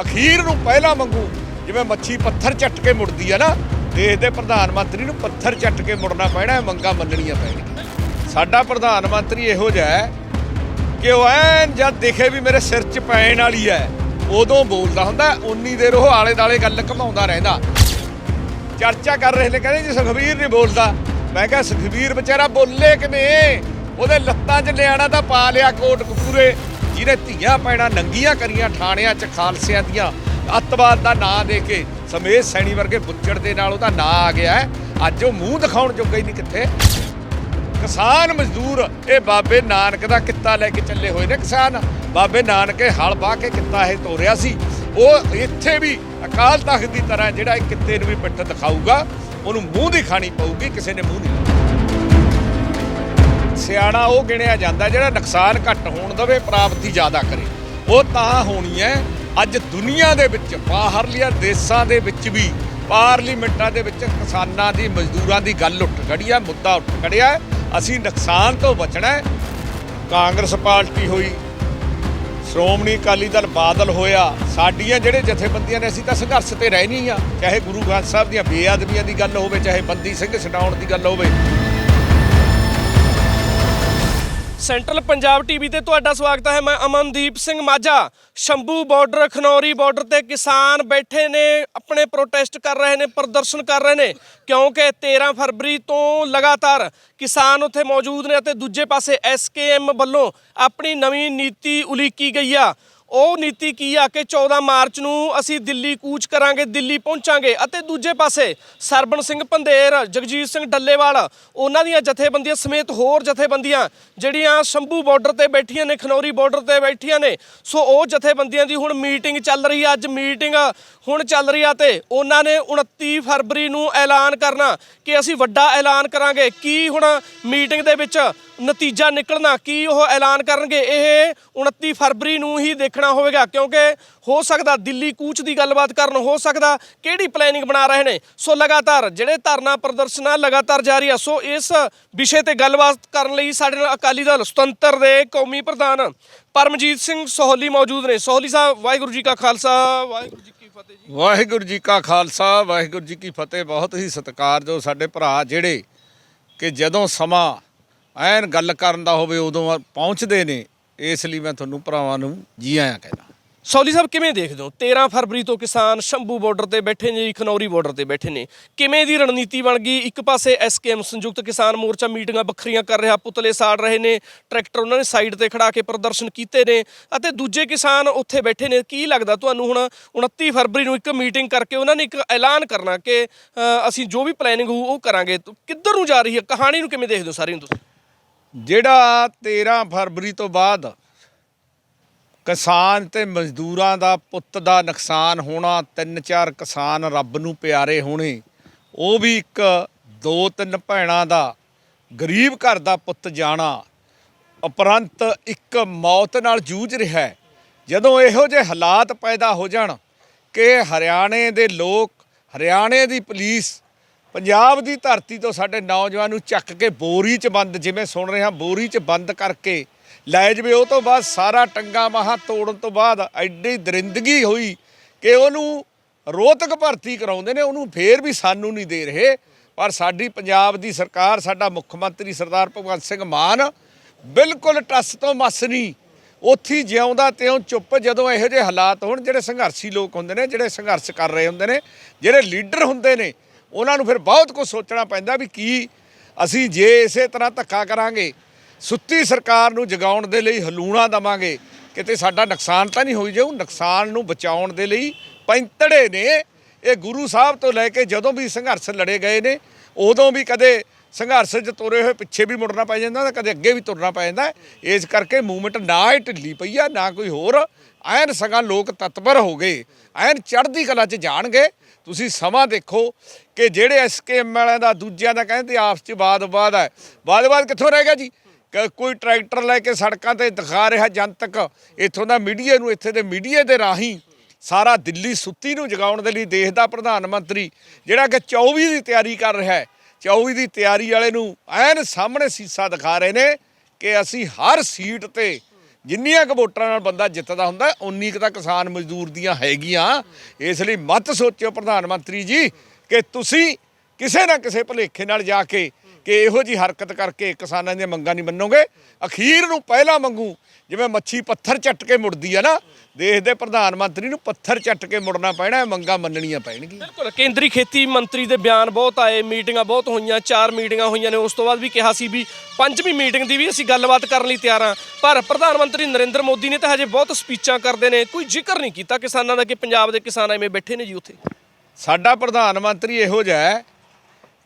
ਅਖੀਰ ਨੂੰ ਪਹਿਲਾਂ ਮੰਗੂ ਜਿਵੇਂ ਮੱਛੀ ਪੱਥਰ ਚੱਟ ਕੇ ਮੁੜਦੀ ਆ ਨਾ, ਦੇਸ਼ ਦੇ ਪ੍ਰਧਾਨ ਮੰਤਰੀ ਨੂੰ ਪੱਥਰ ਚੱਟ ਕੇ ਮੁੜਨਾ ਪੈਣਾ ਹੈ ਮੰਗਾਂ ਮੰਨਣੀਆਂ ਪੈਣਗੀਆਂ। ਸਾਡਾ ਪ੍ਰਧਾਨ ਮੰਤਰੀ ਇਹੋ ਜਿਹਾ ਹੈ ਕਿ ਉਹ ਐਨ ਜਦ ਦਿਖੇ ਵੀ ਮੇਰੇ ਸਿਰ 'ਚ ਪੈਣ ਵਾਲੀ ਹੈ, ਉਦੋਂ ਬੋਲਦਾ ਹੁੰਦਾ, ਉਨੀ ਦੇਰ ਉਹ ਆਲੇ ਦਾਲੇ ਗੱਲ ਘਮਾਉਂਦਾ ਰਹਿੰਦਾ। ਚਰਚਾ ਕਰ ਰਹੇ ਨੇ, ਕਹਿੰਦੇ ਜੀ ਸੁਖਬੀਰ ਨਹੀਂ ਬੋਲਦਾ। ਮੈਂ ਕਿਹਾ, ਸੁਖਬੀਰ ਵਿਚਾਰਾ ਬੋਲੇ ਕਿਵੇਂ? ਉਹਦੇ ਲੱਤਾਂ 'ਚ ਲਿਆਣਾ ਤਾਂ ਪਾ ਲਿਆ ਕੋਟ ਕਪੂਰੇ। ਜਿਹਨੇ ਧੀਆਂ ਪੈਣਾ ਨੰਗੀਆਂ ਕਰੀਆਂ ਠਾਣਿਆਂ 'ਚ ਖਾਲਸਿਆਂ ਦੀਆਂ, ਅੱਤਵਾਦ ਦਾ ਨਾਂ ਦੇ ਕੇ ਸਮੇਤ ਸੈਣੀ ਵਰਗੇ ਬੁੱਚੜ ਦੇ ਨਾਲ ਉਹਦਾ ਨਾਂ ਆ ਗਿਆ ਹੈ। ਅੱਜ ਉਹ ਮੂੰਹ ਦਿਖਾਉਣ ਜੋਗਾ ਹੀ ਨਹੀਂ ਕਿੱਥੇ। ਕਿਸਾਨ ਮਜ਼ਦੂਰ, ਇਹ ਬਾਬੇ ਨਾਨਕ ਦਾ ਕਿੱਤਾ ਲੈ ਕੇ ਚੱਲੇ ਹੋਏ ਨੇ ਕਿਸਾਨ। ਬਾਬੇ ਨਾਨਕੇ ਹਲ ਵਾਹ ਕੇ ਕਿੱਤਾ ਇਹ ਤੋਰਿਆ ਸੀ। ਉਹ ਇੱਥੇ ਵੀ ਅਕਾਲ ਤਖਤ ਦੀ ਤਰ੍ਹਾਂ ਜਿਹੜਾ ਇਹ ਕਿੱਤੇ ਨੂੰ ਵੀ ਪਿੱਠ ਦਿਖਾਊਗਾ, ਉਹਨੂੰ ਮੂੰਹ ਦੀ ਖਾਣੀ ਪਊਗੀ, ਕਿਸੇ ਨੇ ਮੂੰਹ ਨਹੀਂ ਲਾਉਣਾ। ਸਿਆਣਾ ਉਹ ਗਿਣਿਆ ਜਾਂਦਾ ਜਿਹੜਾ ਨੁਕਸਾਨ ਘੱਟ ਹੋਣ ਦਵੇ, ਪ੍ਰਾਪਤੀ ਜ਼ਿਆਦਾ ਕਰੇ। ਉਹ ਤਾਂ ਹੋਣੀ ਹੈ ਅੱਜ ਦੁਨੀਆ ਦੇ ਵਿੱਚ, ਬਾਹਰਲੀਆਂ ਦੇਸ਼ਾਂ ਦੇ ਵਿੱਚ ਵੀ, ਪਾਰਲੀਮੈਂਟਾਂ ਦੇ ਵਿੱਚ ਕਿਸਾਨਾਂ ਦੀ, ਮਜ਼ਦੂਰਾਂ ਦੀ ਗੱਲ ਉੱਠ ਖੜੀ ਹੈ ਮੁੱਦਾ ਉੱਠ ਖੜਿਆ ਅਸੀਂ ਨੁਕਸਾਨ ਤੋਂ ਬਚਣਾ ਹੈ ਕਾਂਗਰਸ ਪਾਰਟੀ ਹੋਈ, ਸ਼੍ਰੋਮਣੀ ਅਕਾਲੀ ਦਲ ਬਾਦਲ ਹੋਇਆ, ਸਾਡੀਆਂ ਜਿਹੜੇ ਜਥੇਬੰਦੀਆਂ ਨੇ, ਅਸੀਂ ਤਾਂ ਸੰਘਰਸ਼ ਤੇ ਰਹਿਣੀ ਆ ਚਾਹੇ ਗੁਰੂ ਗ੍ਰੰਥ ਸਾਹਿਬ ਦੀਆਂ ਬੇਅਦਬੀਆਂ ਦੀ ਗੱਲ ਹੋਵੇ, ਚਾਹੇ ਬੰਦੀ ਸਿੰਘ ਛਡਾਉਣ ਦੀ ਗੱਲ ਹੋਵੇ ਸੈਂਟਰਲ ਪੰਜਾਬ ਟੀਵੀ ਤੇ ਤੁਹਾਡਾ ਸਵਾਗਤ ਹੈ। ਮੈਂ ਅਮਨਦੀਪ ਸਿੰਘ ਮਾਝਾ, ਸ਼ੰਭੂ ਬਾਰਡਰ ਖਨੌਰੀ ਬਾਰਡਰ ਤੇ ਕਿਸਾਨ ਬੈਠੇ ਨੇ, ਆਪਣੇ ਪ੍ਰੋਟੈਸਟ ਕਰ ਰਹੇ ਨੇ, ਪ੍ਰਦਰਸ਼ਨ ਕਰ ਰਹੇ ਨੇ, ਕਿਉਂਕਿ 13 ਫਰਵਰੀ ਤੋਂ ਲਗਾਤਾਰ ਕਿਸਾਨ ਉੱਥੇ ਮੌਜੂਦ ਨੇ ਅਤੇ ਦੂਜੇ ਪਾਸੇ ਐਸਕੇਐਮ ਵੱਲੋਂ ਆਪਣੀ ਨਵੀਂ ਨੀਤੀ ਉਲੀਕੀ ਗਈ ਆ। ਉਹ ਨੀਤੀ ਕੀ ਆ ਕਿ 14 ਮਾਰਚ ਨੂੰ ਅਸੀਂ ਦਿੱਲੀ ਕੂਚ ਕਰਾਂਗੇ, ਦਿੱਲੀ ਪਹੁੰਚਾਂਗੇ ਅਤੇ ਦੂਜੇ ਪਾਸੇ ਸਰਬਣ ਸਿੰਘ ਪੰਧੇਰ, ਜਗਜੀਤ ਸਿੰਘ ਡੱਲੇਵਾਲ, ਉਹਨਾਂ ਦੀਆਂ ਜਥੇਬੰਦੀਆਂ ਸਮੇਤ ਹੋਰ ਜਥੇਬੰਦੀਆਂ ਜਿਹੜੀਆਂ ਸ਼ੰਭੂ ਬਾਰਡਰ ਤੇ ਬੈਠੀਆਂ ਨੇ, ਖਨੌਰੀ ਬਾਰਡਰ ਤੇ ਬੈਠੀਆਂ ਨੇ, ਸੋ ਉਹ ਜਥੇਬੰਦੀਆਂ ਦੀ ਹੁਣ ਮੀਟਿੰਗ ਚੱਲ ਰਹੀ ਆ, ਅੱਜ ਮੀਟਿੰਗ ਹੁਣ ਚੱਲ ਰਹੀ ਆ ਤੇ ਉਹਨਾਂ ਨੇ 29 ਫਰਵਰੀ ਨੂੰ ਐਲਾਨ ਕਰਨਾ ਕਿ ਅਸੀਂ ਵੱਡਾ ਐਲਾਨ ਕਰਾਂਗੇ। ਕੀ ਹੁਣ ਮੀਟਿੰਗ ਦੇ ਵਿੱਚ ਨਤੀਜਾ ਨਿਕਲਣਾ ਕੀ ਉਹ ਐਲਾਨ ਕਰਨਗੇ? ਇਹ 29 ਫਰਵਰੀ ਨੂੰ ਹੀ ਦੇਖਣਾ ਹੋਵੇਗਾ, ਕਿਉਂਕਿ ਹੋ ਸਕਦਾ ਦਿੱਲੀ ਕੂਚ ਦੀ ਗੱਲਬਾਤ ਕਰਨ ਹੋ ਸਕਦਾ। ਕਿਹੜੀ ਪਲੈਨਿੰਗ ਬਣਾ ਰਹੇ ਨੇ? ਸੋ ਲਗਾਤਾਰ ਜਿਹੜੇ ਧਰਨਾ ਪ੍ਰਦਰਸ਼ਨ ਆ ਲਗਾਤਾਰ ਜਾਰੀ ਆ, ਸੋ ਇਸ ਵਿਸ਼ੇ ਤੇ ਗੱਲਬਾਤ ਕਰਨ ਲਈ ਸਾਡੇ ਨਾਲ ਅਕਾਲੀ ਦਲ ਸੁਤੰਤਰ ਦੇ ਕੌਮੀ ਪ੍ਰਧਾਨ ਪਰਮਜੀਤ ਸਿੰਘ ਸੋਹਲੀ ਮੌਜੂਦ ਨੇ। ਸੋਹਲੀ ਸਾਹਿਬ, ਵਾਹਿਗੁਰੂ ਜੀ ਕਾ ਖਾਲਸਾ, ਵਾਹਿਗੁਰੂ ਜੀ ਕੀ ਫਤਿਹ ਜੀ। ਵਾਹਿਗੁਰੂ ਜੀ ਕਾ ਖਾਲਸਾ, ਵਾਹਿਗੁਰੂ ਜੀ ਕੀ ਫਤਿਹ। ਬਹੁਤ ਹੀ ਸਤਿਕਾਰਯੋਗ ਸਾਡੇ ਭਰਾ ਜਿਹੜੇ ਕਿ ਜਦੋਂ ਸਮਾਂ ਐਨ ਗੱਲ ਕਰਨ ਦਾ ਹੋਵੇ ਉਦੋਂ ਪਹੁੰਚਦੇ ਨੇ। ਇਸ ਲਈ ਮੈਂ ਤੁਹਾਨੂੰ ਭਰਾਵਾਂ ਨੂੰ ਜੀ ਆਇਆਂ ਕਹਿੰਦਾ। ਸੌਲੀ ਸਾਹਿਬ, ਕਿਵੇਂ ਦੇਖਦੇ ਹੋ? 13 ਫਰਵਰੀ ਤੋਂ ਕਿਸਾਨ ਸ਼ੰਭੂ ਬਾਰਡਰ ਤੇ ਬੈਠੇ ਨੇ ਖਨੌਰੀ ਬਾਰਡਰ ਤੇ ਬੈਠੇ ਨੇ। ਕਿਵੇਂ ਦੀ ਰਣਨੀਤੀ ਬਣ ਗਈ? ਇੱਕ ਪਾਸੇ ਐਸਕੇਐਮ ਸੰਯੁਕਤ ਕਿਸਾਨ ਮੋਰਚਾ ਮੀਟਿੰਗਾਂ ਵੱਖਰੀਆਂ ਕਰ ਰਿਹਾ, ਪੁਤਲੇ ਸਾੜ ਰਹੇ ਨੇ, ਟਰੈਕਟਰ ਉਹਨਾਂ ਨੇ ਸਾਈਡ ਤੇ ਖੜਾ ਕੇ ਪ੍ਰਦਰਸ਼ਨ ਕੀਤੇ ਨੇ ਅਤੇ ਦੂਜੇ ਕਿਸਾਨ ਉੱਥੇ ਬੈਠੇ ਨੇ। ਕੀ ਲੱਗਦਾ ਤੁਹਾਨੂੰ ਹੁਣ 29 ਫਰਵਰੀ ਨੂੰ ਇੱਕ ਮੀਟਿੰਗ ਕਰਕੇ ਉਹਨਾਂ ਨੇ ਇੱਕ ਐਲਾਨ ਕਰਨਾ ਕਿ ਅਸੀਂ ਜੋ ਵੀ ਪਲੈਨਿੰਗ ਹੋਊ ਉਹ ਕਰਾਂਗੇ। ਕਿੱਧਰ ਨੂੰ ਜਾ ਰਹੀ ਹੈ? ਕਹਾਣੀ ਨੂੰ ਕਿਵੇਂ ਦੇਖਦੇ ਹੋ ਸਾਰੀ ਨੂੰ ਤੁਸੀਂ? ਜਿਹੜਾ 13 ਫਰਵਰੀ ਤੋਂ ਬਾਅਦ ਕਿਸਾਨ ਤੇ ਮਜ਼ਦੂਰਾਂ ਦਾ ਪੁੱਤ ਦਾ ਨੁਕਸਾਨ ਹੋਣਾ, ਤਿੰਨ ਚਾਰ ਕਿਸਾਨ ਰੱਬ ਨੂੰ ਪਿਆਰੇ ਹੋਣੇ, ਉਹ ਵੀ ਇੱਕ ਦੋ ਤਿੰਨ ਭੈਣਾਂ ਦਾ, ਗਰੀਬ ਘਰ ਦਾ ਪੁੱਤ ਜਾਣਾ, ਉਪਰੰਤ ਇੱਕ ਮੌਤ ਨਾਲ ਜੂਝ ਰਿਹਾ ਹੈ। ਜਦੋਂ ਇਹੋ ਜਿਹੇ ਹਾਲਾਤ ਪੈਦਾ ਹੋ ਜਾਣ ਕਿ ਹਰਿਆਣੇ ਦੇ ਲੋਕ, ਹਰਿਆਣੇ ਦੀ ਪੁਲਿਸ ਪੰਜਾਬ ਦੀ ਧਰਤੀ ਤੋਂ ਸਾਡੇ ਨੌਜਵਾਨ ਨੂੰ ਚੱਕ ਕੇ ਬੋਰੀ 'ਚ ਬੰਦ, ਜਿਵੇਂ ਸੁਣ ਰਹੇ ਹਾਂ, ਬੋਰੀ 'ਚ ਬੰਦ ਕਰਕੇ ਲੈ ਜਵੇ। ਉਹ ਤੋਂ ਬਾਅਦ ਸਾਰਾ ਟੰਗਾ ਮਹਾ ਤੋੜਨ ਤੋਂ ਬਾਅਦ ਐਡੀ ਦਰਿੰਦਗੀ ਹੋਈ ਕਿ ਉਹਨੂੰ ਰੋਹਤਕ ਭਰਤੀ ਕਰਾਉਂਦੇ ਨੇ, ਉਹਨੂੰ ਫੇਰ ਵੀ ਸਾਨੂੰ ਨਹੀਂ ਦੇ ਰਹੇ। ਪਰ ਸਾਡੀ ਪੰਜਾਬ ਦੀ ਸਰਕਾਰ, ਸਾਡਾ ਮੁੱਖ ਮੰਤਰੀ ਸਰਦਾਰ ਭਗਵੰਤ ਸਿੰਘ ਮਾਨ ਬਿਲਕੁਲ ਟੱਸ ਤੋਂ ਮਸ ਨਹੀਂ। ਉੱਥੇ ਜਿਉਂਦਾ ਤਿਉਂ ਚੁੱਪ ਜਦੋਂ ਇਹੋ ਜਿਹੇ ਹਾਲਾਤ ਹੋਣ, ਜਿਹੜੇ ਸੰਘਰਸ਼ੀ ਲੋਕ ਹੁੰਦੇ ਨੇ, ਜਿਹੜੇ ਸੰਘਰਸ਼ ਕਰ ਰਹੇ ਹੁੰਦੇ ਨੇ, ਜਿਹੜੇ ਲੀਡਰ ਹੁੰਦੇ ਨੇ ਉਹਨਾਂ ਨੂੰ ਫਿਰ ਬਹੁਤ ਕੁਝ ਸੋਚਣਾ ਪੈਂਦਾ ਵੀ ਕੀ ਅਸੀਂ ਜੇ ਇਸੇ ਤਰ੍ਹਾਂ ਧੱਕਾ ਕਰਾਂਗੇ, ਸੁੱਤੀ ਸਰਕਾਰ ਨੂੰ ਜਗਾਉਣ ਦੇ ਲਈ ਹਲੂਣਾ ਦਵਾਂਗੇ, ਕਿਤੇ ਸਾਡਾ ਨੁਕਸਾਨ ਤਾਂ ਨਹੀਂ ਹੋਈ ਜਾਊ ਨੁਕਸਾਨ ਨੂੰ ਬਚਾਉਣ ਦੇ ਲਈ ਪੈਂਤੜੇ ਨੇ। ਇਹ ਗੁਰੂ ਸਾਹਿਬ ਤੋਂ ਲੈ ਕੇ ਜਦੋਂ ਵੀ ਸੰਘਰਸ਼ ਲੜੇ ਗਏ ਨੇ, ਉਦੋਂ ਵੀ ਕਦੇ ਸੰਘਰਸ਼ 'ਚ ਤੁਰੇ ਹੋਏ ਪਿੱਛੇ ਵੀ ਮੁੜਨਾ ਪੈ ਜਾਂਦਾ ਤਾਂ ਕਦੇ ਅੱਗੇ ਵੀ ਤੁਰਨਾ ਪੈ ਜਾਂਦਾ। ਇਸ ਕਰਕੇ ਮੂਵਮੈਂਟ ਨਾ ਹੀ ਢਿੱਲੀ ਪਈ ਆ, ਨਾ ਕੋਈ ਹੋਰ। ਐਨ ਸਗਾਂ ਲੋਕ ਤਤਪਰ ਹੋ ਗਏ, ਐਨ ਚੜ੍ਹਦੀ ਕਲਾ 'ਚ ਜਾਣਗੇ। ਤੁਸੀਂ ਸਮਾਂ ਦੇਖੋ ਕਿ ਜਿਹੜੇ ਐਸਕੇਐਮ ਵਾਲਿਆਂ ਦਾ, ਦੂਜਿਆਂ ਦਾ ਕਹਿੰਦੇ ਆਪਸ 'ਚ ਬਾਦ-ਬਾਦ ਹੈ। ਬਾਦ-ਬਾਦ ਕਿੱਥੋਂ ਰਹਿ ਗਿਆ ਜੀ? ਕਿ ਕੋਈ ਟਰੈਕਟਰ ਲੈ ਕੇ ਸੜਕਾਂ ਤੇ ਦਿਖਾ ਰਿਹਾ ਜਨਤਕ, ਇੱਥੋਂ ਦਾ ਮੀਡੀਆ ਨੂੰ, ਇੱਥੇ ਦੇ ਮੀਡੀਆ ਦੇ ਰਾਹੀਂ ਸਾਰਾ ਦਿੱਲੀ ਸੁੱਤੀ ਨੂੰ ਜਗਾਉਣ ਦੇ ਲਈ ਦੇਸ਼ ਦਾ ਪ੍ਰਧਾਨ ਮੰਤਰੀ, ਜਿਹੜਾ ਕਿ 24 ਦੀ ਤਿਆਰੀ ਕਰ ਰਿਹਾ ਹੈ। 24 ਦੀ ਤਿਆਰੀ ਵਾਲੇ ਨੂੰ ਐਨ ਸਾਹਮਣੇ ਸੀਸਾ ਦਿਖਾ ਰਹੇ ਨੇ ਕਿ ਅਸੀਂ ਹਰ ਸੀਟ ਤੇ ਜਿੰਨੀਆਂ ਕੁ ਵੋਟਾਂ ਨਾਲ ਬੰਦਾ ਜਿੱਤਦਾ ਹੁੰਦਾ ਉਨੀ ਕੁ ਤਾਂ ਕਿਸਾਨ ਮਜ਼ਦੂਰ ਦੀਆਂ ਹੈਗੀਆਂ। ਇਸ ਲਈ ਮਤ ਸੋਚਿਓ ਪ੍ਰਧਾਨ ਮੰਤਰੀ ਜੀ, ਕਿ ਤੁਸੀਂ ਕਿਸੇ ਨਾ ਕਿਸੇ ਭੁਲੇਖੇ ਨਾਲ ਜਾ ਕੇ ਕਿ ਇਹੋ ਜੀ ਹਰਕਤ ਕਰਕੇ ਕਿਸਾਨਾਂ ਦੀਆਂ ਮੰਗਾਂ ਨਹੀਂ ਮੰਨੋਗੇ। ਅਖੀਰ ਨੂੰ ਪਹਿਲਾਂ ਮੰਗੂ ਜਿਵੇਂ ਮੱਛੀ ਪੱਥਰ ਚੱਟ ਕੇ ਮੁੜਦੀ ਆ ਨਾ ਦੇਸ਼ ਦੇ ਪ੍ਰਧਾਨ ਮੰਤਰੀ ਨੂੰ ਪੱਥਰ ਚੱਟ ਕੇ ਮੁੜਨਾ ਪੈਣਾ ਹੈ, ਮੰਗਾਂ ਮੰਨਣੀਆਂ ਪੈਣਗੀਆਂ। ਬਿਲਕੁਲ ਕੇਂਦਰੀ ਖੇਤੀ ਮੰਤਰੀ ਦੇ ਬਿਆਨ ਬਹੁਤ ਆਏ ਮੀਟਿੰਗਾਂ ਬਹੁਤ ਹੋਈਆਂ ਚਾਰ ਮੀਟਿੰਗਾਂ ਹੋਈਆਂ ਨੇ ਉਸ ਤੋਂ ਬਾਅਦ ਵੀ ਕਿਹਾ ਸੀ ਵੀ ਪੰਜਵੀਂ ਮੀਟਿੰਗ ਦੀ ਵੀ ਅਸੀਂ ਗੱਲਬਾਤ ਕਰਨ ਲਈ ਤਿਆਰ ਹਾਂ। ਪਰ ਪ੍ਰਧਾਨ ਮੰਤਰੀ ਨਰਿੰਦਰ ਮੋਦੀ ਨੇ ਤਾਂ ਹਜੇ ਬਹੁਤ ਸਪੀਚਾਂ ਕਰਦੇ ਨੇ ਕੋਈ ਜ਼ਿਕਰ ਨਹੀਂ ਕੀਤਾ ਕਿਸਾਨਾਂ ਦਾ ਕਿ ਪੰਜਾਬ ਦੇ ਕਿਸਾਨ ਐਵੇਂ ਬੈਠੇ ਨੇ ਜੀ ਉੱਥੇ। ਸਾਡਾ ਪ੍ਰਧਾਨ ਮੰਤਰੀ ਇਹੋ ਜਿਹਾ ਹੈ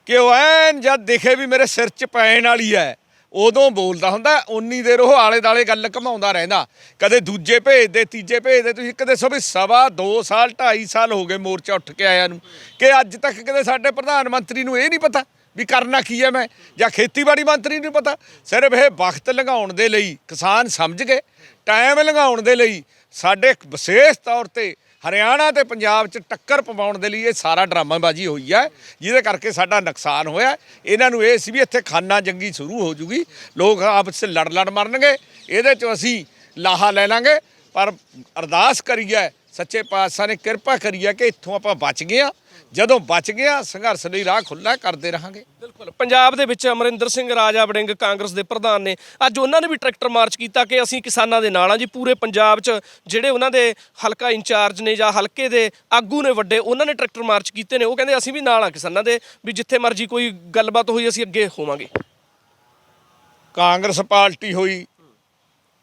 ਕਿ ਉਹ ਐਨ ਜਦ ਦਿਖੇ ਵੀ ਮੇਰੇ ਸਿਰ 'ਚ ਪੈਣ ਵਾਲੀ ਹੈ ਉਦੋਂ ਬੋਲਦਾ ਹੁੰਦਾ, ਉਨੀ ਦੇਰ ਉਹ ਆਲੇ ਦਾਲੇ ਗੱਲ ਘਮਾਉਂਦਾ ਰਹਿੰਦਾ। ਕਦੇ ਦੂਜੇ ਭੇਜਦੇ, ਤੀਜੇ ਭੇਜਦੇ, ਤੁਸੀਂ ਕਦੇ ਸੋ ਵੀ ਸਵਾ 2 ਸਾਲ 2.5 ਸਾਲ ਹੋ ਗਏ ਮੋਰਚਾ ਉੱਠ ਕੇ ਆਇਆ ਨੂੰ। ਕਿ ਅੱਜ ਤੱਕ ਕਦੇ ਸਾਡੇ ਪ੍ਰਧਾਨ ਮੰਤਰੀ ਨੂੰ ਇਹ ਨਹੀਂ ਪਤਾ ਵੀ ਕਰਨਾ ਕੀ ਹੈ ਮੈਂ, ਜਾਂ ਖੇਤੀਬਾੜੀ ਮੰਤਰੀ ਨੂੰ ਪਤਾ? ਸਿਰਫ ਇਹ ਵਕਤ ਲੰਘਾਉਣ ਦੇ ਲਈ ਕਿਸਾਨ ਸਮਝ ਗਏ ਟਾਈਮ ਲੰਘਾਉਣ ਦੇ ਲਈ ਸਾਡੇ ਵਿਸ਼ੇਸ਼ ਤੌਰ ਤੇ ਹਰਿਆਣਾ ਤੇ ਪੰਜਾਬ 'ਚ ਟੱਕਰ ਪਵਾਉਣ ਦੇ ਲਈ ਇਹ ਸਾਰਾ ਡਰਾਮਾਬਾਜ਼ੀ ਹੋਈ ਹੈ, ਜਿਹਦੇ ਕਰਕੇ ਸਾਡਾ ਨੁਕਸਾਨ ਹੋਇਆ ਇਹਨਾਂ ਨੂੰ ਇਹ ਸੀ ਵੀ ਇੱਥੇ ਖਾਨਾ ਜੰਗੀ ਸ਼ੁਰੂ ਹੋ ਜੂਗੀ, ਲੋਕ ਆਪਸ ਵਿੱਚ ਲੜ ਲੜ ਮਰਨਗੇ, ਇਹਦੇ 'ਚ ਅਸੀਂ ਲਾਹਾ ਲੈ ਲਾਂਗੇ। ਪਰ ਅਰਦਾਸ ਕਰੀਏ, ਸੱਚੇ ਪਾਤਸ਼ਾਹ ਨੇ ਕਿਰਪਾ ਕਰੀਏ ਕਿ ਇੱਥੋਂ ਆਪਾਂ ਬਚ ਗਏ ਹਾਂ। ਜਦੋਂ ਬਚ ਹਾਂ ਸੰਘਰਸ਼ ਲਈ ਰਾਹ ਖੁੱਲ੍ਹਾ ਕਰਦੇ ਰਹਾਂਗੇ। ਬਿਲਕੁਲ। ਪੰਜਾਬ ਦੇ ਵਿੱਚ ਅਮਰਿੰਦਰ ਸਿੰਘ ਰਾਜਾ ਵੜਿੰਗ ਕਾਂਗਰਸ ਦੇ ਪ੍ਰਧਾਨ ਨੇ ਅੱਜ ਉਹਨਾਂ ਨੇ ਵੀ ਟਰੈਕਟਰ ਮਾਰਚ ਕੀਤਾ ਕਿ ਅਸੀਂ ਕਿਸਾਨਾਂ ਦੇ ਨਾਲ ਆ ਜੀ। ਪੂਰੇ ਪੰਜਾਬ 'ਚ ਜਿਹੜੇ ਉਹਨਾਂ ਦੇ ਹਲਕਾ ਇੰਚਾਰਜ ਨੇ ਜਾਂ ਹਲਕੇ ਦੇ ਆਗੂ ਨੇ ਵੱਡੇ ਉਹਨਾਂ ਨੇ ਟਰੈਕਟਰ ਮਾਰਚ ਕੀਤੇ ਨੇ। ਉਹ ਕਹਿੰਦੇ ਅਸੀਂ ਵੀ ਨਾਲ ਆ ਕਿਸਾਨਾਂ ਦੇ ਵੀ ਜਿੱਥੇ ਮਰਜ਼ੀ ਕੋਈ ਗੱਲਬਾਤ ਹੋਈ ਅਸੀਂ ਅੱਗੇ ਹੋਵਾਂਗੇ। ਕਾਂਗਰਸ ਪਾਰਟੀ ਹੋਈ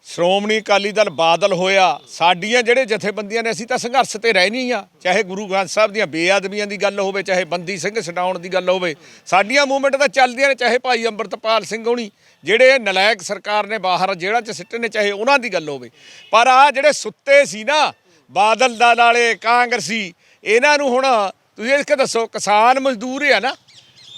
ਸ਼੍ਰੋਮਣੀ ਅਕਾਲੀ ਦਲ ਬਾਦਲ ਹੋਇਆ, ਸਾਡੀਆਂ ਜਿਹੜੇ ਜਥੇਬੰਦੀਆਂ ਨੇ, ਅਸੀਂ ਤਾਂ ਸੰਘਰਸ਼ ਤੇ ਰਹਿਣੀ ਆ। ਚਾਹੇ ਗੁਰੂ ਗ੍ਰੰਥ ਸਾਹਿਬ ਦੀਆਂ ਬੇਅਦਬੀਆਂ ਦੀ ਗੱਲ ਹੋਵੇ, ਚਾਹੇ ਬੰਦੀ ਸਿੰਘ ਛਡਾਉਣ ਦੀ ਗੱਲ ਹੋਵੇ, ਸਾਡੀਆਂ ਮੂਵਮੈਂਟ ਤਾਂ ਚੱਲਦੀਆਂ ਨੇ, ਚਾਹੇ ਭਾਈ ਅੰਮ੍ਰਿਤਪਾਲ ਸਿੰਘ ਹੋਣੀ, ਜਿਹੜੇ ਨਲਾਇਕ ਸਰਕਾਰ ਨੇ ਬਾਹਰ, ਜੇਲ੍ਹਾਂ 'ਚ ਸਿੱਟੇ ਨੇ, ਚਾਹੇ ਉਹਨਾਂ ਦੀ ਗੱਲ ਹੋਵੇ। ਪਰ ਆ ਜਿਹੜੇ ਸੁੱਤੇ ਸੀ ਨਾ, ਬਾਦਲ ਦਲ ਵਾਲੇ, ਕਾਂਗਰਸੀ, ਇਹਨਾਂ ਨੂੰ ਹੁਣ ਤੁਸੀਂ ਇਹ ਦੱਸੋ, ਕਿਸਾਨ ਮਜ਼ਦੂਰ ਹੀ ਆ ਨਾ,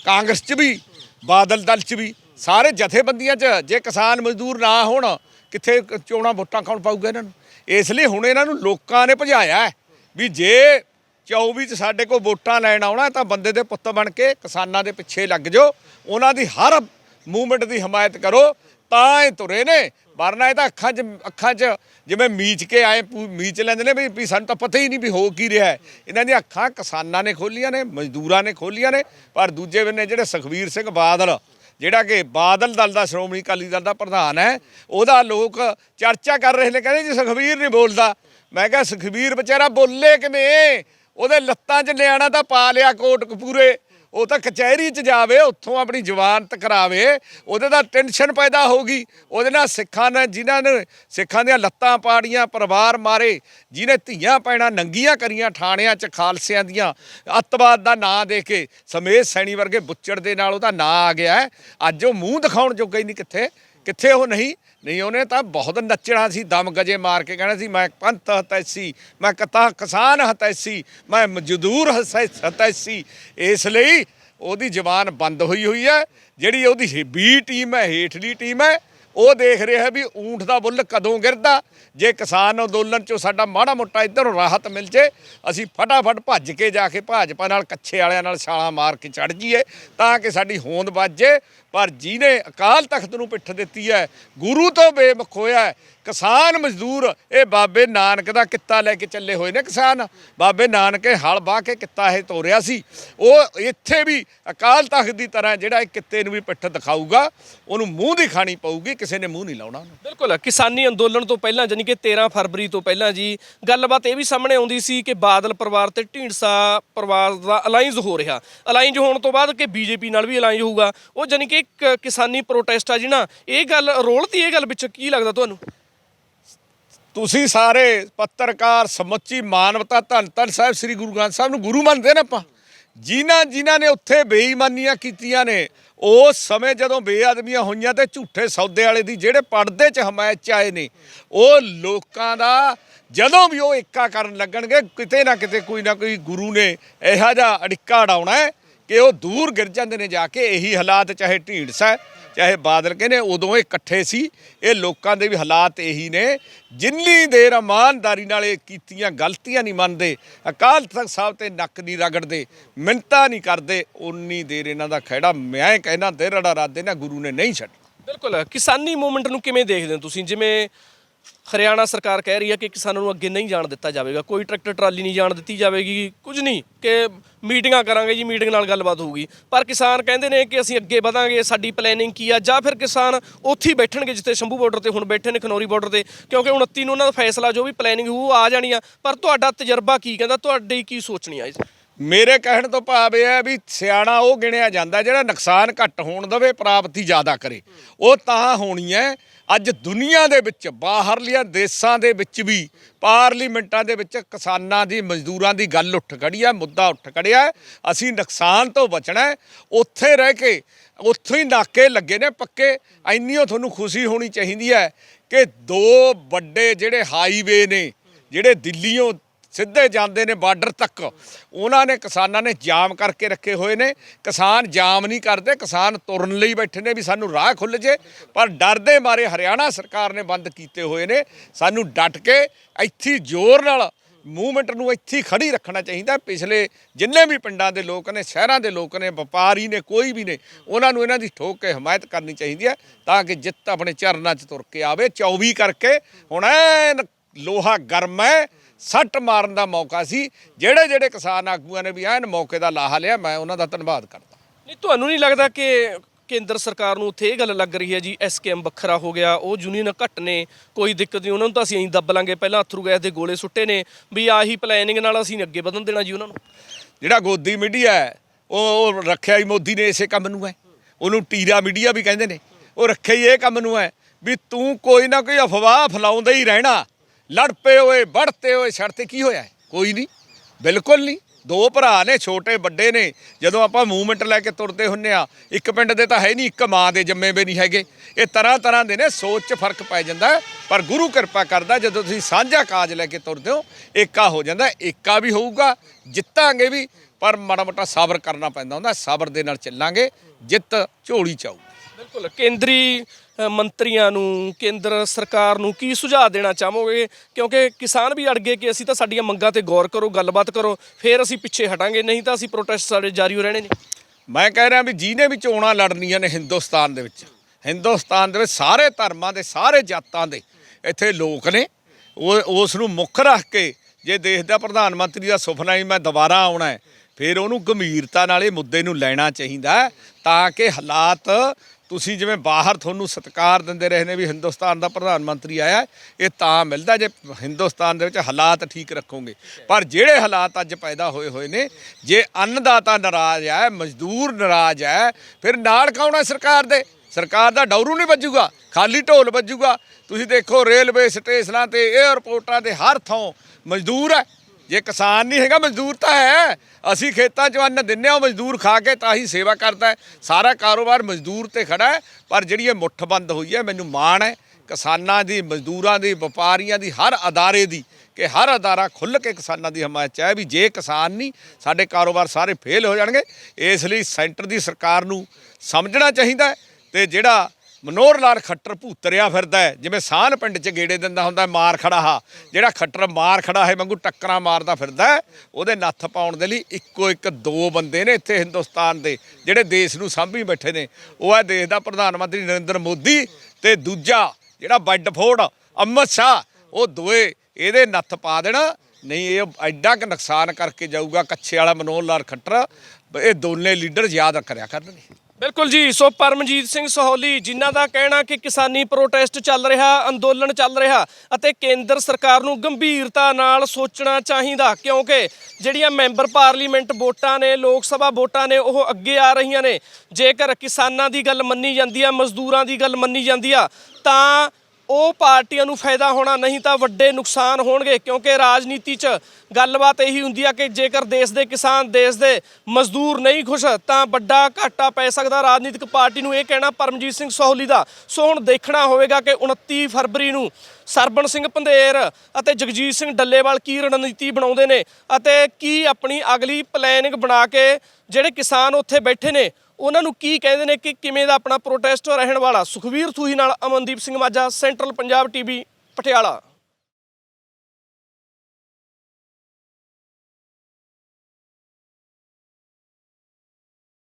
ਕਾਂਗਰਸ 'ਚ ਵੀ, ਬਾਦਲ ਦਲ 'ਚ ਵੀ, ਸਾਰੇ ਜਥੇਬੰਦੀਆਂ 'ਚ, ਜੇ ਕਿਸਾਨ ਮਜ਼ਦੂਰ ਨਾ ਹੋਣ ਕਿੱਥੇ ਕ- ਚੋਣਾਂ ਵੋਟਾਂ ਕੌਣ ਪਾਊਗਾ ਇਹਨਾਂ ਨੂੰ? ਇਸ ਲਈ ਹੁਣ ਇਹਨਾਂ ਨੂੰ ਲੋਕਾਂ ਨੇ ਭਜਾਇਆ ਵੀ ਜੇ 24 'ਚ ਸਾਡੇ ਕੋਲ ਵੋਟਾਂ ਲੈਣ ਆਉਣਾ ਤਾਂ ਬੰਦੇ ਦੇ ਪੁੱਤ ਬਣ ਕੇ ਕਿਸਾਨਾਂ ਦੇ ਪਿੱਛੇ ਲੱਗ ਜਾਓ। ਉਹਨਾਂ ਦੀ ਹਰ ਮੂਵਮੈਂਟ ਦੀ ਹਮਾਇਤ ਕਰੋ, ਤਾਂ ਇਹ ਤੁਰੇ ਨੇ। ਵਰਨਾ ਇਹ ਤਾਂ ਅੱਖਾਂ 'ਚ ਅੱਖਾਂ 'ਚ ਜਿਵੇਂ ਮੀਚ ਕੇ ਆਏ, ਪੂ- ਮੀਚ ਲੈਂਦੇ ਨੇ ਵੀ ਸਾਨੂੰ ਤਾਂ ਪਤਾ ਹੀ ਨਹੀਂ ਵੀ ਹੋ ਕੀ ਰਿਹਾ ਇਹਨਾਂ ਦੀਆਂ ਅੱਖਾਂ ਕਿਸਾਨਾਂ ਨੇ ਖੋਲੀਆਂ ਨੇ, ਮਜ਼ਦੂਰਾਂ ਨੇ ਖੋਲੀਆਂ ਨੇ, ਪਰ ਦੂਜੇ ਬੰਨੇ ਜਿਹੜੇ ਸੁਖਵੀਰ ਸਿੰਘ ਬਾਦਲ ਜਿਹੜਾ ਕਿ ਬਾਦਲ ਦਲ ਦਾ, ਸ਼੍ਰੋਮਣੀ ਅਕਾਲੀ ਦਲ ਦਾ ਪ੍ਰਧਾਨ ਹੈ, ਉਹਦਾ ਲੋਕ ਚਰਚਾ ਕਰ ਰਹੇ ਨੇ, ਕਹਿੰਦੇ ਜੀ ਸੁਖਬੀਰ ਨਹੀਂ ਬੋਲਦਾ। ਮੈਂ ਕਿਹਾ, ਸੁਖਬੀਰ ਵਿਚਾਰਾ ਬੋਲੇ ਕਿਵੇਂ? ਉਹਦੇ ਲੱਤਾਂ 'ਚ ਨਿਆਣਾ ਤਾਂ ਪਾ ਲਿਆ ਕੋਟ ਕਪੂਰੇ। ਉਹ ਤਾਂ ਕਚਹਿਰੀ 'ਚ ਜਾਵੇ, ਉੱਥੋਂ ਆਪਣੀ ਜ਼ਮਾਨਤ ਕਰਾਵੇ ਉਹਦੇ ਦਾ ਟੈਨਸ਼ਨ ਪੈਦਾ ਹੋਊਗੀ। ਉਹਦੇ ਨਾਲ ਸਿੱਖਾਂ ਨੇ, ਜਿਨ੍ਹਾਂ ਨੇ ਸਿੱਖਾਂ ਦੀਆਂ ਲੱਤਾਂ ਪਾੜੀਆਂ, ਪਰਿਵਾਰ ਮਾਰੇ ਜਿਨੇ ਧੀਆਂ ਪੈਣਾ ਨੰਗੀਆਂ ਕਰੀਆਂ ਠਾਣਿਆਂ 'ਚ, ਖਾਲਸਿਆਂ ਦੀਆਂ, ਅੱਤਵਾਦ ਦਾ ਨਾਂ ਦੇ ਕੇ, ਸਮੇਤ ਸੈਣੀ ਵਰਗੇ ਬੁੱਚੜ ਦੇ ਨਾਲ ਉਹਦਾ ਨਾਂ ਆ ਗਿਆ ਹੈ। ਅੱਜ ਉਹ ਮੂੰਹ ਦਿਖਾਉਣ ਜੋਗਾ ਹੀ ਨਹੀਂ ਕਿੱਥੇ। ਕਿੱਥੇ ਉਹ ਨਹੀਂ? ਨਹੀਂ, ਉਹਨੇ ਤਾਂ ਬਹੁਤ ਨੱਚਣਾ ਸੀ, ਦਮ ਗਜੇ ਮਾਰ ਕੇ ਕਹਿਣਾ ਸੀ, ਮੈਂ ਪੰਥ ਹਤੈਸੀ, ਮੈਂ ਕਤਾ ਕਿਸਾਨ ਹਤੈਸੀ, ਮੈਂ ਮਜ਼ਦੂਰ ਹਸੈ- ਹਤੈਸੀ। ਇਸ ਲਈ ਉਹਦੀ ਜ਼ਬਾਨ ਬੰਦ ਹੋਈ ਹੋਈ ਹੈ। ਜਿਹੜੀ ਉਹਦੀ ਬੀ ਟੀਮ ਹੈ, ਹੇਠਲੀ ਟੀਮ ਹੈ, ਉਹ ਦੇਖ ਰਿਹਾ ਵੀ ਊਂਠ ਦਾ ਬੁੱਲ ਕਦੋਂ ਗਿਰਦਾ। ਜੇ ਕਿਸਾਨ ਅੰਦੋਲਨ ਚੋਂ ਸਾਡਾ ਮਾੜਾ ਮੋਟਾ ਇੱਧਰੋਂ ਰਾਹਤ ਮਿਲ ਜੇ, ਅਸੀਂ ਫਟਾਫਟ ਭੱਜ ਕੇ ਜਾ ਕੇ ਭਾਜਪਾ ਨਾਲ, ਕੱਛੇ ਵਾਲਿਆਂ ਨਾਲ ਛਾਲਾਂ ਮਾਰ ਕੇ ਚੜ ਜੀਏ ਤਾਂ ਕਿ ਸਾਡੀ ਹੋਂਦ ਵੱਜ ਵੱਜੇ ਪਰ ਜਿਹਨੇ ਅਕਾਲ ਤਖਤ ਨੂੰ ਪਿੱਠ ਦਿੱਤੀ ਹੈ, ਗੁਰੂ ਤੋਂ ਬੇਮੁਖ ਹੋਇਆ ਕਿਸਾਨ ਮਜ਼ਦੂਰ, ਇਹ ਬਾਬੇ ਨਾਨਕ ਦਾ ਕਿੱਤਾ ਲੈ ਕੇ ਚੱਲੇ ਹੋਏ ਨੇ ਕਿਸਾਨ। ਬਾਬੇ ਨਾਨਕ ਨੇ ਹਲ ਬਾਹ ਕੇ ਕਿੱਤਾ ਇਹ ਤੋਰਿਆ ਸੀ। ਉਹ ਇੱਥੇ ਵੀ ਅਕਾਲ ਤਖਤ ਦੀ ਤਰ੍ਹਾਂ ਜਿਹੜਾ ਇਹ ਕਿੱਤੇ ਨੂੰ ਵੀ ਪਿੱਠ ਦਿਖਾਊਗਾ, ਉਹਨੂੰ ਮੂੰਹ ਦੀ ਖਾਣੀ ਪਊਗੀ, ਕਿਸੇ ਨੇ ਮੂੰਹ ਨਹੀਂ ਲਾਉਣਾ ਬਿਲਕੁਲ, ਕਿਸਾਨੀ ਅੰਦੋਲਨ ਤੋਂ ਪਹਿਲਾਂ ਜਾਨੀ ਕਿ 13 ਫਰਵਰੀ ਤੋਂ ਪਹਿਲਾਂ ਜੀ, ਗੱਲਬਾਤ ਇਹ ਵੀ ਸਾਹਮਣੇ ਆਉਂਦੀ ਸੀ ਕਿ ਬਾਦਲ ਪਰਿਵਾਰ ਤੇ ਢੀਂਡਸਾ ਪਰਿਵਾਰ ਦਾ ਅਲਾਈਅੰਸ ਹੋ ਰਿਹਾ। ਅਲਾਈਅੰਸ ਹੋਣ ਤੋਂ ਬਾਅਦ ਕਿ ਬੀਜੇਪੀ ਨਾਲ ਵੀ ਅਲਾਈਅੰਸ ਹੋਊਗਾ, ਉਹ ਜਾਨੀ ਕਿ ਇੱਕ ਕਿਸਾਨੀ ਪ੍ਰੋਟੈਸਟ ਆ ਜੀ ਨਾ, ਇਹ ਗੱਲ ਰੋਲਦੀ ਇਹ ਗੱਲ ਵਿੱਚ ਕੀ ਲੱਗਦਾ ਤੁਹਾਨੂੰ? ਤੁਸੀਂ ਸਾਰੇ ਪੱਤਰਕਾਰ, ਸਮੁੱਚੀ ਮਾਨਵਤਾ, ਧੰਨ ਧੰਨ ਸਾਹਿਬ, ਸ੍ਰੀ ਗੁਰੂ ਗ੍ਰੰਥ ਸਾਹਿਬ ਨੂੰ ਗੁਰੂ ਮੰਨਦੇ ਨੇ ਆਪਾਂ। ਜਿਨ੍ਹਾਂ ਜਿਨ੍ਹਾਂ ਨੇ ਉੱਥੇ ਬੇਈਮਾਨੀਆਂ ਕੀਤੀਆਂ ਨੇ, ਉਸ ਸਮੇਂ ਜਦੋਂ ਬੇਆਦਮੀਆਂ ਹੋਈਆਂ ਤੇ ਝੂਠੇ ਸੌਦੇ ਵਾਲੇ ਦੀ ਜਿਹੜੇ ਪਰਦੇ 'ਚ ਹਮਾਇਤ 'ਚ ਆਏ ਨੇ, ਉਹ ਲੋਕਾਂ ਦਾ ਜਦੋਂ ਵੀ ਉਹ ਏਕਾ ਕਰਨ ਲੱਗਣਗੇ, ਕਿਤੇ ਨਾ ਕਿਤੇ ਕੋਈ ਨਾ ਕੋਈ ਗੁਰੂ ਨੇ ਇਹੋ ਜਿਹਾ ਅੜਿੱਕਾ ਅਡਾਉਣਾ ਹੈ। ਕਿ ਉਹ ਦੂਰ ਗਿਰ ਜਾਂਦੇ ਨੇ ਜਾ ਕੇ ਇਹੀ ਹਾਲਾਤ ਚਾਹੇ ਢੀਂਡਸਾ ਹੈ, ਚਾਹੇ ਬਾਦਲ ਕਹਿੰਦੇ ਉਦੋਂ ਇਹ ਇਕੱਠੇ ਸੀ। ਇਹ ਲੋਕਾਂ ਦੇ ਵੀ ਹਾਲਾਤ ਇਹੀ ਨੇ। ਜਿੰਨੀ ਦੇਰ ਇਮਾਨਦਾਰੀ ਨਾਲ ਇਹ ਕੀਤੀਆਂ ਗਲਤੀਆਂ ਨਹੀਂ ਮੰਨਦੇ ਅਕਾਲ ਤਖਤ ਸਾਹਿਬ ਤੇ ਨੱਕ ਨਹੀਂ ਰਗੜਦੇ ਮਿੰਤਾ ਨਹੀਂ ਕਰਦੇ ਉਨੀ ਦੇਰ ਇਹਨਾਂ ਦਾ ਖਹਿੜਾ ਮੈਂ ਕਹਿੰਦਾ ਤੇ ਰੜਾ ਰਾਦੇ ਨਾ ਗੁਰੂ ਨੇ ਨਹੀਂ ਛੱਡ ਬਿਲਕੁਲ। ਕਿਸਾਨੀ ਮੂਵਮੈਂਟ ਨੂੰ ਕਿਵੇਂ ਦੇਖਦੇ ਹੋ ਤੁਸੀਂ? ਜਿਵੇਂ ਹਰਿਆਣਾ ਸਰਕਾਰ ਕਹਿ ਰਹੀ ਹੈ ਕਿ ਕਿਸਾਨਾਂ ਨੂੰ ਅੱਗੇ ਨਹੀਂ ਜਾਣ ਦਿੱਤਾ ਜਾਵੇਗਾ। ਕੋਈ ਟਰੈਕਟਰ, ਟਰਾਲੀ ਨਹੀਂ ਜਾਣ ਦਿੱਤੀ ਜਾਵੇਗੀ। ਕੁਝ ਨਹੀਂ ਕਿ ਮੀਟਿੰਗਾਂ ਕਰਾਂਗੇ ਜੀ, ਮੀਟਿੰਗ ਨਾਲ ਗੱਲਬਾਤ ਹੋਊਗੀ। ਪਰ ਕਿਸਾਨ ਕਹਿੰਦੇ ਨੇ ਕਿ ਅਸੀਂ ਅੱਗੇ ਵਧਾਂਗੇ, ਸਾਡੀ ਪਲੈਨਿੰਗ ਕੀ ਆ, ਜਾਂ ਫਿਰ ਕਿਸਾਨ ਉੱਥੇ ਹੀ ਬੈਠਣਗੇ ਜਿੱਥੇ ਸ਼ੰਭੂ ਬਾਰਡਰ ਤੇ ਹੁਣ ਬੈਠੇ ਨੇ, ਖਨੌਰੀ ਬਾਰਡਰ ਤੇ, ਕਿਉਂਕਿ 29 ਨੂੰ ਉਹਨਾਂ ਦਾ ਫੈਸਲਾ ਜੋ ਵੀ ਪਲੈਨਿੰਗ ਹੋਊ ਆ ਜਾਣੀ ਆ। ਪਰ ਤੁਹਾਡਾ ਤਜਰਬਾ ਕੀ ਕਹਿੰਦਾ? ਤੁਹਾਡੀ ਕੀ ਸੋਚਣੀ ਆ ਇਸ ਮੇਰੇ ਕਹਿਣ ਤੋਂ ਭਾਵ ਇਹ ਹੈ ਵੀ ਸਿਆਣਾ ਉਹ ਗਿਣਿਆ ਜਾਂਦਾ ਜਿਹੜਾ ਨੁਕਸਾਨ ਘੱਟ ਹੋਣ ਦਵੇ, ਪ੍ਰਾਪਤੀ ਜ਼ਿਆਦਾ ਕਰੇ। ਉਹ ਤਾਂ ਹੋਣੀ ਹੈ ਅੱਜ ਦੁਨੀਆ ਦੇ ਵਿੱਚ, ਬਾਹਰਲੀਆਂ ਦੇਸ਼ਾਂ ਦੇ ਵਿੱਚ ਵੀ, ਪਾਰਲੀਮੈਂਟਾਂ ਦੇ ਵਿੱਚ ਕਿਸਾਨਾਂ ਦੀ, ਮਜ਼ਦੂਰਾਂ ਦੀ ਗੱਲ ਉੱਠ ਖੜੀ ਹੈ, ਮੁੱਦਾ ਉੱਠ ਖੜਿਆ ਅਸੀਂ ਨੁਕਸਾਨ ਤੋਂ ਬਚਣਾ ਉੱਥੇ ਰਹਿ ਕੇ, ਉੱਥੇ ਹੀ ਨਾਕੇ ਲੱਗੇ ਨੇ ਪੱਕੇ। ਇੰਨੀਓ ਤੁਹਾਨੂੰ ਖੁਸ਼ੀ ਹੋਣੀ ਚਾਹੀਦੀ ਹੈ ਕਿ ਦੋ ਵੱਡੇ ਜਿਹੜੇ ਹਾਈਵੇ ਨੇ, ਜਿਹੜੇ ਦਿੱਲੀੋਂ ਸਿੱਧੇ ਜਾਂਦੇ ਨੇ ਬਾਰਡਰ ਤੱਕ। ਉਹਨਾਂ ਨੇ ਕਿਸਾਨਾਂ ਨੇ ਜਾਮ ਕਰਕੇ ਰੱਖੇ ਹੋਏ ਨੇ। ਕਿਸਾਨ ਜਾਮ ਨਹੀਂ ਕਰਦੇ, ਕਿਸਾਨ ਤੁਰਨ ਲਈ ਬੈਠੇ ਨੇ ਵੀ ਸਾਨੂੰ ਰਾਹ ਖੁੱਲ ਜੇ। ਪਰ ਡਰਦੇ ਮਾਰੇ ਹਰਿਆਣਾ ਸਰਕਾਰ ਨੇ ਬੰਦ ਕੀਤੇ ਹੋਏ ਨੇ। ਸਾਨੂੰ ਡਟ ਕੇ ਇੱਥੇ ਜ਼ੋਰ ਨਾਲ ਮੂਵਮੈਂਟ ਨੂੰ ਇੱਥੇ ਹੀ ਖੜੀ ਰੱਖਣਾ ਚਾਹੀਦਾ। ਪਿਛਲੇ ਜਿੰਨੇ ਵੀ ਪਿੰਡਾਂ ਦੇ ਲੋਕ ਨੇ, ਸ਼ਹਿਰਾਂ ਦੇ ਲੋਕ ਨੇ, ਵਪਾਰੀ ਨੇ, ਕੋਈ ਵੀ ਨੇ, ਉਹਨਾਂ ਨੂੰ ਇਹਨਾਂ ਦੀ ਠੋਕ ਕੇ ਹਮਾਇਤ ਕਰਨੀ ਚਾਹੀਦੀ ਹੈ ਤਾਂ ਕਿ ਜਿੱਤ ਆਪਣੇ ਚਰਨਾਂ 'ਚ ਤੁਰ ਕੇ ਆਵੇ। 24 ਕਰਕੇ ਹੁਣ ਐਨ ਲੋਹਾ ਗਰਮ ਹੈ। ਸੱਟ ਮਾਰਨ ਦਾ ਮੌਕਾ ਸੀ। ਜਿਹੜੇ ਜਿਹੜੇ ਕਿਸਾਨ ਆਗੂਆਂ ਨੇ ਵੀ ਐਨ ਮੌਕੇ ਦਾ ਲਾਹਾ ਲਿਆ ਮੈਂ ਉਹਨਾਂ ਦਾ ਧੰਨਵਾਦ ਕਰਦਾ। ਨਹੀਂ ਤੁਹਾਨੂੰ ਨਹੀਂ ਲੱਗਦਾ ਕਿ ਕੇਂਦਰ ਸਰਕਾਰ ਨੂੰ ਉੱਥੇ ਇਹ ਗੱਲ ਲੱਗ ਰਹੀ ਹੈ ਜੀ ਐਸਕੇਐਮ ਵੱਖਰਾ ਹੋ ਗਿਆ ਉਹ ਯੂਨੀਅਨ ਘੱਟ ਨੇ ਕੋਈ ਦਿੱਕਤ ਨਹੀਂ ਉਹਨਾਂ ਨੂੰ ਤਾਂ ਅਸੀਂ ਐਂ ਦੱਬ ਲਾਂਗੇ। ਪਹਿਲਾਂ ਅਥਰੂ ਗੈਸ ਦੇ ਗੋਲੇ ਸੁੱਟੇ ਨੇ ਵੀ ਆਹੀ ਪਲੈਨਿੰਗ ਨਾਲ ਅਸੀਂ ਅੱਗੇ ਵਧਣ ਦੇਣਾ ਜੀ ਉਹਨਾਂ ਨੂੰ। ਜਿਹੜਾ ਗੋਦੀ ਮੀਡੀਆ ਹੈ ਉਹ ਉਹ ਰੱਖਿਆ ਹੀ ਮੋਦੀ ਨੇ ਇਸੇ ਕੰਮ ਨੂੰ ਹੈ। ਉਹਨੂੰ ਟੀਰਾ ਮੀਡੀਆ ਵੀ ਕਹਿੰਦੇ ਨੇ। ਉਹ ਰੱਖਿਆ ਹੀ ਇਹ ਕੰਮ ਨੂੰ ਹੈ ਵੀ ਤੂੰ ਕੋਈ ਨਾ ਕੋਈ ਅਫਵਾਹ ਫਲਾਉਂਦਾ ਹੀ ਰਹਿਣਾ। ਲੜ ਪਏ ਹੋਏ ਵੜਤੇ ਹੋਏ, ਛੜ ਤੇ ਕੀ ਹੋਇਆ? ਕੋਈ ਨਹੀਂ, ਬਿਲਕੁਲ ਨਹੀਂ। ਦੋ ਭਰਾ ਨੇ, ਛੋਟੇ ਵੱਡੇ ਨੇ। ਜਦੋਂ ਆਪਾਂ ਮੂਵਮੈਂਟ ਲੈ ਕੇ ਤੁਰਦੇ ਹੁੰਨੇ ਆ, ਇੱਕ ਪਿੰਡ ਦੇ ਤਾਂ ਹੈ ਨਹੀਂ, ਇੱਕ ਮਾਂ ਦੇ ਜੰਮੇ ਵੀ ਨਹੀਂ ਹੈਗੇ। ਇਹ ਤਰ੍ਹਾਂ ਤਰ੍ਹਾਂ ਦੇ ਨੇ, ਸੋਚ 'ਚ ਫ਼ਰਕ ਪੈ ਜਾਂਦਾ। ਪਰ ਗੁਰੂ ਕਿਰਪਾ ਕਰਦਾ, ਜਦੋਂ ਤੁਸੀਂ ਸਾਂਝਾ ਕਾਜ ਲੈ ਕੇ ਤੁਰਦੇ ਹੋ, ਏਕਾ ਹੋ ਜਾਂਦਾ। ਏਕਾ ਵੀ ਹੋਊਗਾ, ਜਿੱਤਾਂਗੇ ਵੀ, ਪਰ ਮਾੜਾ ਮੋਟਾ ਸਬਰ ਕਰਨਾ ਪੈਂਦਾ ਹੁੰਦਾ। ਸਬਰ ਦੇ ਨਾਲ ਚੱਲਾਂਗੇ, ਜਿੱਤ ਝੋਲੀ ਚ ਆਊ ਬਿਲਕੁਲ, ਕੇਂਦਰੀ ਅ, ਮੰਤਰੀਆਂ ਨੂੰ ਕੇਂਦਰ ਸਰਕਾਰ ਨੂੰ ਕੀ ਸੁਝਾਅ ਦੇਣਾ ਚਾਹੋਗੇ? ਕਿਉਂਕਿ ਕਿਸਾਨ ਵੀ ਅੜ ਗਏ ਕਿ ਅਸੀਂ ਤਾਂ ਸਾਡੀਆਂ ਮੰਗਾਂ ਤੇ ਗੌਰ ਕਰੋ ਗੱਲਬਾਤ ਕਰੋ ਫਿਰ ਅਸੀਂ ਪਿੱਛੇ ਹਟਾਂਗੇ ਨਹੀਂ ਤਾਂ ਅਸੀਂ ਪ੍ਰੋਟੈਸਟ ਸਾਡੇ ਜਾਰੀ ਹੋ ਰਹਿਣੇ ਨੇ। ਮੈਂ ਕਹਿ ਰਿਹਾ ਵੀ ਜਿਹਨੇ ਵੀ ਚੋਣਾਂ ਲੜਨੀਆਂ ਨੇ ਹਿੰਦੁਸਤਾਨ ਦੇ ਵਿੱਚ ਹਿੰਦੁਸਤਾਨ ਦੇ ਵਿੱਚ ਸਾਰੇ ਧਰਮਾਂ ਦੇ ਸਾਰੇ ਜਾਤਾਂ ਦੇ ਇੱਥੇ ਲੋਕ ਨੇ। ਉਹ ਉਸ ਨੂੰ ਮੁੱਖ ਰੱਖ ਕੇ ਜੇ ਦੇਸ਼ ਦਾ ਪ੍ਰਧਾਨ ਮੰਤਰੀ ਦਾ ਸੁਪਨਾ ਹੀ ਮੈਂ ਦੁਬਾਰਾ ਆਉਣਾ ਹੈ ਫਿਰ ਉਹਨੂੰ ਗੰਭੀਰਤਾ ਨਾਲ ਇਹ ਮੁੱਦੇ ਨੂੰ ਲੈਣਾ ਚਾਹੀਦਾ ਹੈ ਤਾਂ ਕਿ ਹਾਲਾਤ ਤੁਸੀਂ ਜਿਵੇਂ ਬਾਹਰ ਤੁਹਾਨੂੰ ਸਤਿਕਾਰ ਦਿੰਦੇ ਰਹੇ ਨੇ ਵੀ ਹਿੰਦੁਸਤਾਨ ਦਾ ਪ੍ਰਧਾਨ ਮੰਤਰੀ ਆਇਆ, ਇਹ ਤਾਂ ਮਿਲਦਾ ਜੇ ਹਿੰਦੁਸਤਾਨ ਦੇ ਵਿੱਚ ਹਾਲਾਤ ਠੀਕ ਰੱਖੋਗੇ। ਪਰ ਜਿਹੜੇ ਹਾਲਾਤ ਅੱਜ ਪੈਦਾ ਹੋਏ ਹੋਏ ਨੇ, ਜੇ ਅੰਨਦਾਤਾ ਨਾਰਾਜ਼ ਹੈ, ਮਜ਼ਦੂਰ ਨਾਰਾਜ਼ ਹੈ, ਫਿਰ ਨਾਲ ਕੌਣ ਹੈ ਸਰਕਾਰ ਦੇ? ਸਰਕਾਰ ਦਾ ਡੌਰੂ ਨਹੀਂ ਵੱਜੂਗਾ, ਖਾਲੀ ਢੋਲ ਵੱਜੂਗਾ। ਤੁਸੀਂ ਦੇਖੋ ਰੇਲਵੇ ਸਟੇਸ਼ਨਾਂ ਤੇ 에ਅਰਪੋਰਟਾਂ ਤੇ ਹਰ ਥਾਂ ਮਜ਼ਦੂਰ ਹੈ। ਜੇ ਕਿਸਾਨ ਨਹੀਂ ਹੈਗਾ, ਮਜ਼ਦੂਰ ਤਾਂ ਹੈ। ਅਸੀਂ ਖੇਤਾਂ 'ਚ ਅੰਨ ਦਿੰਨੇ ਆ, ਉਹ ਮਜ਼ਦੂਰ ਖਾ ਕੇ ਤਾਂ ਹੀ ਸੇਵਾ ਕਰਦਾ ਸਾਰਾ ਕਾਰੋਬਾਰ ਮਜ਼ਦੂਰ ਤੇ ਖੜਾ ਹੈ, ਪਰ ਜਿਹੜੀ ਇਹ ਮੁੱਠ ਬੰਦ ਹੋਈ ਹੈ, ਮੈਨੂੰ ਮਾਣ ਹੈ। ਕਿਸਾਨਾਂ ਦੀ, ਮਜ਼ਦੂਰਾਂ ਦੀ, ਵਪਾਰੀਆਂ ਦੀ, ਹਰ ਅਦਾਰੇ ਦੀ, ਕਿ ਹਰ ਅਦਾਰਾ ਖੁੱਲ੍ਹ ਕੇ ਕਿਸਾਨਾਂ ਦੀ ਹਮਾਇਤ ਹੈ ਵੀ ਜੇ ਕਿਸਾਨ ਨਹੀਂ, ਸਾਡੇ ਕਾਰੋਬਾਰ ਸਾਰੇ ਫੇਲ ਹੋ ਜਾਣਗੇ। ਇਸ ਲਈ ਸੈਂਟਰ ਦੀ ਸਰਕਾਰ ਨੂੰ ਸਮਝਣਾ ਚਾਹੀਦਾ ਹੈ ਤੇ ਜਿਹੜਾ ਮਨੋਹਰ ਲਾਲ ਖੱਟਰ ਭੂਤਰਿਆ ਫਿਰਦਾ ਜਿਵੇਂ ਸਾਨ ਪਿੰਡ 'ਚ ਗੇੜੇ ਦਿੰਦਾ ਹੁੰਦਾ ਮਾਰ ਖੜਾ ਹਾ। ਜਿਹੜਾ ਖੱਟਰ ਮਾਰ ਖੜਾ ਹੈ, ਵਾਂਗੂ ਟੱਕਰਾਂ ਮਾਰਦਾ ਫਿਰਦਾ ਉਹਦੇ ਨੱਥ ਪਾਉਣ ਦੇ ਲਈ ਇੱਕੋ ਇੱਕ ਦੋ ਬੰਦੇ ਨੇ ਇੱਥੇ ਹਿੰਦੁਸਤਾਨ ਦੇ, ਜਿਹੜੇ ਦੇਸ਼ ਨੂੰ ਸਾਂਭੀ ਬੈਠੇ ਨੇ। ਉਹ ਹੈ ਦੇਸ਼ ਦਾ ਪ੍ਰਧਾਨ ਮੰਤਰੀ ਨਰਿੰਦਰ ਮੋਦੀ ਤੇ ਦੂਜਾ ਜਿਹੜਾ ਬੈਡਫੋਰਡ ਅਮਿਤ ਸ਼ਾਹ, ਉਹ ਦੋਏ ਇਹਦੇ ਨੱਥ ਪਾ ਦੇਣਾ। ਨਹੀਂ, ਇਹ ਐਡਾ ਕੁ ਨੁਕਸਾਨ ਕਰਕੇ ਜਾਊਗਾ ਕੱਛੇ ਵਾਲਾ ਮਨੋਹਰ ਲਾਲ ਖੱਟਰ। ਇਹ ਦੋਨੇ ਲੀਡਰ ਯਾਦ ਕਰਿਆ ਕਰਨਗੇ। ਬਿਲਕੁਲ ਜੀ, ਸੋ ਪਰਮਜੀਤ ਸਿੰਘ ਸਹੌਲੀ, ਜਿਨ੍ਹਾਂ ਦਾ ਕਹਿਣਾ ਕਿ ਕਿਸਾਨੀ ਪ੍ਰੋਟੈਸਟ ਚੱਲ ਰਿਹਾ, ਅੰਦੋਲਨ ਚੱਲ ਰਿਹਾ ਅਤੇ ਕੇਂਦਰ ਸਰਕਾਰ ਨੂੰ ਗੰਭੀਰਤਾ ਨਾਲ ਸੋਚਣਾ ਚਾਹੀਦਾ, ਕਿਉਂਕਿ ਜਿਹੜੀਆਂ ਮੈਂਬਰ ਪਾਰਲੀਮੈਂਟ ਵੋਟਾਂ ਨੇ, ਲੋਕ ਸਭਾ ਵੋਟਾਂ ਨੇ, ਉਹ ਅੱਗੇ ਆ ਰਹੀਆਂ ਨੇ। ਜੇਕਰ ਕਿਸਾਨਾਂ ਦੀ ਗੱਲ ਮੰਨੀ ਜਾਂਦੀ ਆ, ਮਜ਼ਦੂਰਾਂ ਦੀ ਗੱਲ ਮੰਨੀ ਜਾਂਦੀ ਆ, ਤਾਂ ਉਹ ਪਾਰਟੀਆਂ ਨੂੰ ਫਾਇਦਾ ਹੋਣਾ ਨਹੀਂ ਤਾਂ ਵੱਡੇ ਨੁਕਸਾਨ ਹੋਣਗੇ, ਕਿਉਂਕਿ ਰਾਜਨੀਤੀ 'ਚ ਗੱਲਬਾਤ ਇਹੀ ਹੁੰਦੀ ਆ ਕਿ ਜੇਕਰ ਦੇਸ਼ ਦੇ ਕਿਸਾਨ ਦੇਸ਼ ਦੇ ਮਜ਼ਦੂਰ ਨਹੀਂ ਖੁਸ਼, ਤਾਂ ਵੱਡਾ ਘਾਟਾ ਪੈ ਸਕਦਾ। ਰਾਜਨੀਤਿਕ ਪਾਰਟੀ ਨੂੰ ਇਹ ਕਹਿਣਾ ਪਰਮਜੀਤ ਸਿੰਘ ਸੋਹਲੀ ਦਾ। ਸੋ ਹੁਣ ਦੇਖਣਾ ਹੋਵੇਗਾ ਕਿ 29 ਫਰਵਰੀ ਨੂੰ ਸਰਬਣ ਸਿੰਘ ਪੰਧੇਰ ਅਤੇ ਜਗਜੀਤ ਸਿੰਘ ਡੱਲੇਵਾਲ ਕੀ ਰਣਨੀਤੀ ਬਣਾਉਂਦੇ ਨੇ ਅਤੇ ਕੀ ਆਪਣੀ ਅਗਲੀ ਪਲੈਨਿੰਗ ਬਣਾ ਕੇ ਜਿਹੜੇ ਕਿਸਾਨ ਉੱਥੇ ਬੈਠੇ ਨੇ ਉਹਨਾਂ ਨੂੰ ਕੀ ਕਹਿੰਦੇ ਨੇ ਕਿ ਕਿਵੇਂ ਦਾ ਆਪਣਾ ਪ੍ਰੋਟੈਸਟ ਰਹਿਣ ਵਾਲਾ ਸੁਖਵੀਰ ਥੂਹੀ ਨਾਲ ਅਮਨਦੀਪ ਸਿੰਘ ਮਾਝਾ ਸੈਂਟਰਲ ਪੰਜਾਬ ਟੀਵੀ ਪਟਿਆਲਾ।